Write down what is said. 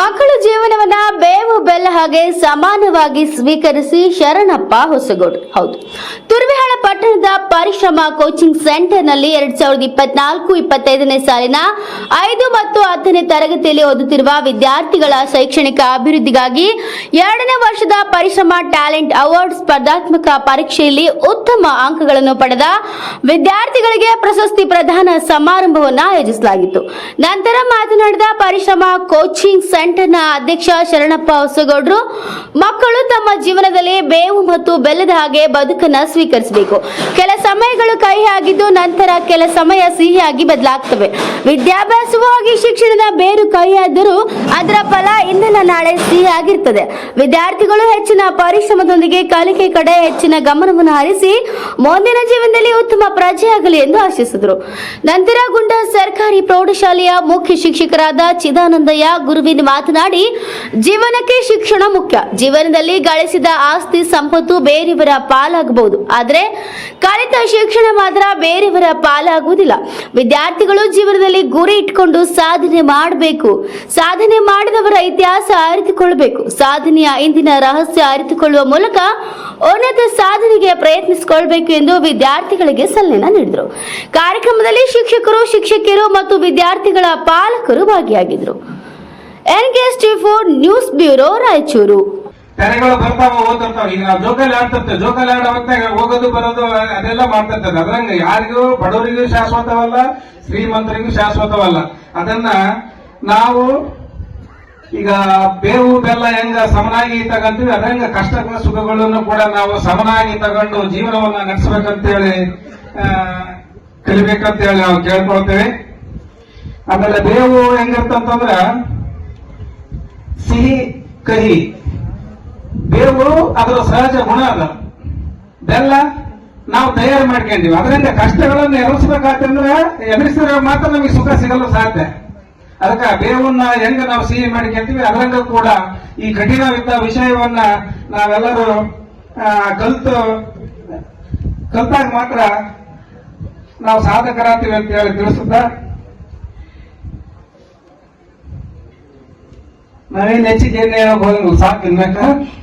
ಮಕ್ಕಳ ಜೀವನವನ್ನ ಬೇವು ಬೆಲ್ಲ ಹಾಗೆ ಸಮಾನವಾಗಿ ಸ್ವೀಕರಿಸಿ ಶರಣಪ್ಪ ಹೊಸಗೋಡು. ಹೌದು. ತುರ್ವಿಹಾಳ ಪಟ್ಟಣದ ಪರಿಶ್ರಮ ಕೋಚಿಂಗ್ ಸೆಂಟರ್ನಲ್ಲಿ ಎರಡ್ ಸಾವಿರದ ಇಪ್ಪತ್ನಾಲ್ಕು, ಇಪ್ಪತ್ತೈದನೇ ಸಾಲಿನ ಐದು ಮತ್ತು ಹತ್ತನೇ ತರಗತಿಯಲ್ಲಿ ಓದುತ್ತಿರುವ ವಿದ್ಯಾರ್ಥಿಗಳ ಶೈಕ್ಷಣಿಕ ಅಭಿವೃದ್ಧಿಗಾಗಿ ಎರಡನೇ ವರ್ಷದ ಪರಿಶ್ರಮ ಟ್ಯಾಲೆಂಟ್ ಅವಾರ್ಡ್ ಸ್ಪರ್ಧಾತ್ಮಕ ಪರೀಕ್ಷೆಯಲ್ಲಿ ಉತ್ತಮ ಅಂಕಗಳನ್ನು ಪಡೆದ ವಿದ್ಯಾರ್ಥಿಗಳಿಗೆ ಪ್ರಶಸ್ತಿ ಪ್ರದಾನ ಸಮಾರಂಭವನ್ನು ಆಯೋಜಿಸಲಾಗಿತ್ತು. ನಂತರ ಮಾತನಾಡಿದ ಪರಿಶ್ರಮ ಕೋಚಿಂಗ್ ಸೆಂಟರ್ನ ಅಧ್ಯಕ್ಷ ಶರಣಪ್ಪ ಹೊಸಗೌಡರು ಮಕ್ಕಳು ತಮ್ಮ ಜೀವನದಲ್ಲಿ ಬೇವು ಮತ್ತು ಬೆಲ್ಲದ ಹಾಗೆ ಬದುಕನ್ನ ಸ್ವೀಕರಿಸಬೇಕು. ಕೆಲ ಸಮಯಗಳು ಕಹಿಯಾಗಿದ್ದು ನಂತರ ಕೆಲ ಸಮಯ ಸಿಹಿಯಾಗಿ ಬದಲಾಗ್ತವೆ. ವಿದ್ಯಾಭ್ಯಾಸವಾಗಿ ಶಿಕ್ಷಣದ ಬೇರು ಕಹಿಯಾದರೂ ಅದರ ಫಲ ಇಂದಿನ ನಾಳೆ ಸಿಹಿಯಾಗಿರ್ತದೆ. ವಿದ್ಯಾರ್ಥಿಗಳು ಹೆಚ್ಚಿನ ಪರಿಶ್ರಮದೊಂದಿಗೆ ಕಲಿಕೆ ಕಡೆ ಹೆಚ್ಚಿನ ಗಮನವನ್ನು ಹರಿಸಿ ಮುಂದಿನ ಜೀವನದಲ್ಲಿ ಉತ್ತಮ ಪ್ರಜೆಯಾಗಲಿ ಎಂದು ಆಶಿಸಿದರು. ನಂತರ ಗುಂಡ ಸರ್ಕಾರಿ ಪ್ರೌಢಶಾಲೆಯ ಮುಖ್ಯ ಶಿಕ್ಷಕರಾದ ಚಿದಾನಂದಯ್ಯ ಗುರುವಿನ ಮಾತನಾಡಿ, ಜೀವನಕ್ಕೆ ಶಿಕ್ಷಣ ಮುಖ್ಯ. ಜೀವನದಲ್ಲಿ ಗಳಿಸಿದ ಆಸ್ತಿ, ಸಂಪತ್ತು ಬೇರೆಯವರ ಪಾಲಾಗಬಹುದು. ಆದರೆ, ಕಲಿತ ಶಿಕ್ಷಣ ಮಾತ್ರ ಬೇರೆಯವರ ಪಾಲಾಗುವುದಿಲ್ಲ. ವಿದ್ಯಾರ್ಥಿಗಳು ಜೀವನದಲ್ಲಿ ಗುರಿ ಇಟ್ಕೊಂಡು ಸಾಧನೆ ಮಾಡಬೇಕು. ಸಾಧನೆ ಮಾಡಿದವರ ಇತಿಹಾಸ ಅರಿತುಕೊಳ್ಳಬೇಕು ಸಾಧನೆಯ ಇಂದಿನ ರಹಸ್ಯ ಅರಿತುಕೊಳ್ಳುವ ಮೂಲಕ ಉನ್ನತ ಸಾಧನೆಗೆ ಪ್ರಯತ್ನಿಸಿಕೊಳ್ಬೇಕು ಎಂದು ವಿದ್ಯಾರ್ಥಿಗಳಿಗೆ ಸಲಹೆನ ನೀಡಿದರು. ಕಾರ್ಯಕ್ರಮದಲ್ಲಿ ಶಿಕ್ಷಕರು, ಶಿಕ್ಷಕಿಯರು ಮತ್ತು ವಿದ್ಯಾರ್ಥಿಗಳ ಪಾಲಕರು ಭಾಗಿಯಾಗಿದ್ದರು. S T four news bureau Raichur. ತೆರೆಗಳು ಬರ್ತಾವ ಓದಿರ್ತಾವ ಈಗ ನಾವು ಜೋಕಾಲಿ ಆಡ್ತಿರ್ತೇವೆ, ಜೋಕಾಲಿ ಆಡೋ ಹೊತ್ತಾಗ ಹೋಗೋದು, ಬರೋದು, ಅದೆಲ್ಲ ಮಾಡ್ತಿರ್ತದೆ ಅದ್ರಂಗ ಯಾರಿಗೂ ಬಡವರಿಗೂ ಶಾಶ್ವತವಲ್ಲ, ಶ್ರೀಮಂತರಿಗೂ ಶಾಶ್ವತವಲ್ಲ. ಅದನ್ನ ನಾವು ಈಗ ಬೇವು, ಬೆಲ್ಲ ಹೆಂಗ ಸಮನಾಗಿ ತಗಂತೀವಿ, ಅದಂಗ ಕಷ್ಟಗಳ, ಸುಖಗಳನ್ನು ಕೂಡ ನಾವು ಸಮನಾಗಿ ತಗೊಂಡು ಜೀವನವನ್ನ ನಡೆಸಬೇಕಂತೇಳಿ ಕಲಿಬೇಕಂತೇಳಿ ನಾವು ಕೇಳ್ಕೊಳ್ತೇವೆ. ಆಮೇಲೆ ಬೇವು ಹೆಂಗಿರ್ತಂತಂದ್ರ, ಸಿಹಿ, ಕಹಿ. ಬೇವು ಅದರ ಸಹಜ ಗುಣ ಅದ. ಬೆಲ್ಲ ನಾವು ತಯಾರು ಮಾಡ್ಕೊಂಡಿವಿ. ಅದರಿಂದ ಕಷ್ಟಗಳನ್ನು ಎದುರಿಸ್ಬೇಕಾತಂದ್ರೆ ಎದುರಿಸಿದ್ರೆ ಮಾತ್ರ ನಮಗೆ ಸುಖ ಸಿಗಲು ಸಾಧ್ಯ. ಅದಕ್ಕೆ ಬೇವನ್ನ ಹೆಂಗ ನಾವು ಸಿಹಿ ಮಾಡ್ಕೊಂತೀವಿ, ಅದರಂಗ ಕೂಡ ಈ ಕಠಿಣವಿದ್ದ ವಿಷಯವನ್ನ ನಾವೆಲ್ಲರೂ ಕಲ್ತು, ಕಲ್ತಾಗ ಮಾತ್ರ ನಾವು ಸಾಧಕರಾಗ್ತೀವಿ ಅಂತ ಹೇಳಿ ತಿಳಿಸುತ್ತ. ನಾವೇನ್ ಹೆಚ್ಚಿಗೆ ಏನು ಸಾಕು ಇನ್ಮೇಕ